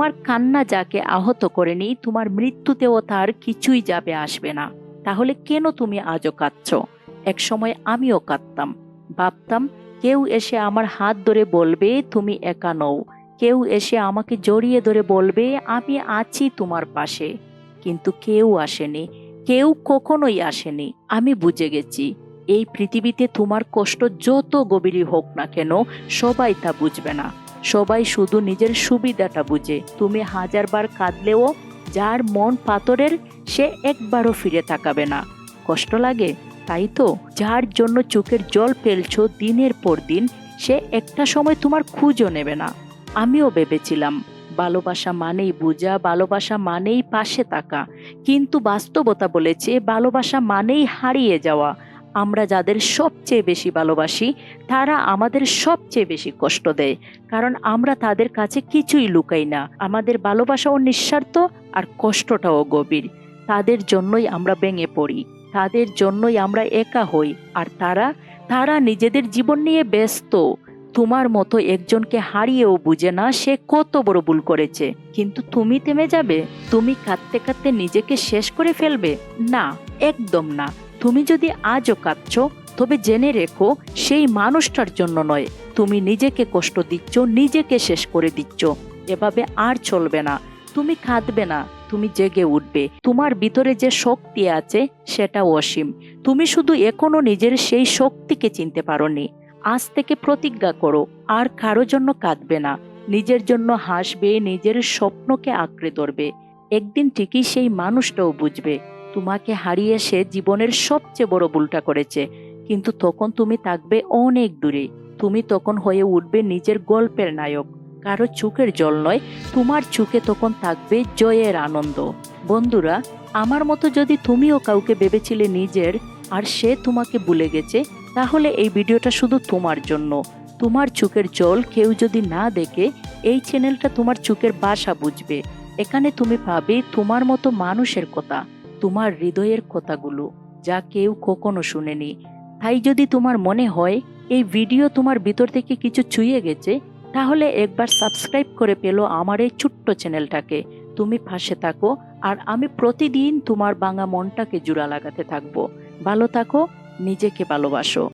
তোমার কান্না যাকে আহত করেনি তোমার মৃত্যুতেও তার কিছুই যাবে আসবে না। তাহলে কেন তুমি আজও কাঁদছ? একসময় আমিও কাঁদতাম। ভাবতাম, কেউ এসে আমার হাত ধরে বলবে, তুমি একা নও। কেউ এসে আমাকে জড়িয়ে ধরে বলবে, আমি আছি তোমার পাশে। কিন্তু কেউ আসেনি। কেউ কখনোই আসেনি। আমি বুঝে গেছি, এই পৃথিবীতে তোমার কষ্ট যত গভীরই হোক না কেন, সবাই তা বুঝবে না। সবাই শুধু নিজের সুবিধাটা বুঝে। তুমি হাজারবার কাঁদলেও যার মন পাথরের, সে একবারও ফিরে তাকাবে না। কষ্ট লাগে? তাই তো। যার জন্য চোখের জল ফেলছো দিনের পর দিন, সে একটা সময় তোমার খুঁজও নেবে না। আমিও ভেবেছিলাম, ভালোবাসা মানেই বোঝা, ভালোবাসা মানেই পাশে থাকা। কিন্তু বাস্তবতা বলেছে, ভালোবাসা মানেই হারিয়ে যাওয়া। আমরা যাদের সবচেয়ে বেশি ভালোবাসি, তারা আমাদের সবচেয়ে বেশি কষ্ট দেয়। কারণ আমরা তাদের কাছে কিছুই লুকাই না। আমাদের ভালোবাসাও নিঃস্বার্থ আর কষ্টটাও গভীর। তাদের জন্যই আমরা ভেঙে পড়ি। তাদের জন্যই আমরা একা হই। আর তারা তারা নিজেদের জীবন নিয়ে ব্যস্ত। তোমার মতো একজনকে হারিয়েও বুঝে না সে কত বড় ভুল করেছে। কিন্তু তুমি থেমে যাবে? তুমি কাঁদতে কাঁদতে নিজেকে শেষ করে ফেলবে? না, একদম না। তুমি যদি আজও কাঁদছ, তবে জেনে রেখো, সেই মানুষটার জন্য নয়। তুমি নিজেকে কষ্ট দিচ্ছ, নিজেকে শেষ করে দিচ্ছ। এভাবে আর চলবে না। তুমি কাঁদবে না, তুমি জেগে উঠবে। তোমার ভিতরে যে শক্তি আছে, সেটা অসীম। তুমি শুধু এখনও নিজের সেই শক্তিকে চিনতে পারোনি। আজ থেকে প্রতিজ্ঞা করো, আর কারও জন্য কাঁদবে না। নিজের জন্য হাসবে, নিজের স্বপ্নকে আঁকড়ে ধরবে। একদিন ঠিকই সেই মানুষটাও বুঝবে। তোমাকে হারিয়ে সে জীবনের সবচেয়ে বড় ভুলটা করেছে। কিন্তু তখন তুমি থাকবে অনেক দূরে। তুমি তখন হয়ে উঠবে নিজের গল্পের নায়ক। কারও চোখের জল নয়, তোমার চোখে তখন থাকবে জয়ের আনন্দ। বন্ধুরা, আমার মতো যদি তুমিও কাউকে ভেবেছিলে নিজের আর সে তোমাকে ভুলে গেছে, তাহলে এই ভিডিওটা শুধু তোমার জন্য। তোমার চোখের জল কেউ যদি না দেখে, এই চ্যানেলটা তোমার চোখের বাসা বুঝবে। এখানে তুমি পাবে তোমার মতো মানুষের কথা। তোমার হৃদয়ের কথাগুলো, যা কেউ কখনো শুনেনি। তাই যদি তোমার মনে হয়, এই ভিডিও তোমার ভিতর থেকে কিছু ছুঁয়ে গেছে, তাহলে একবার সাবস্ক্রাইব করে পেল আমার এই ছোট্ট চ্যানেলটাকে। তুমি পাশে থাকো, আর আমি প্রতিদিন তোমার বাঙা মনটাকে জুড়া লাগাতে থাকব। ভালো থাকো, নিজেকে ভালোবাসো।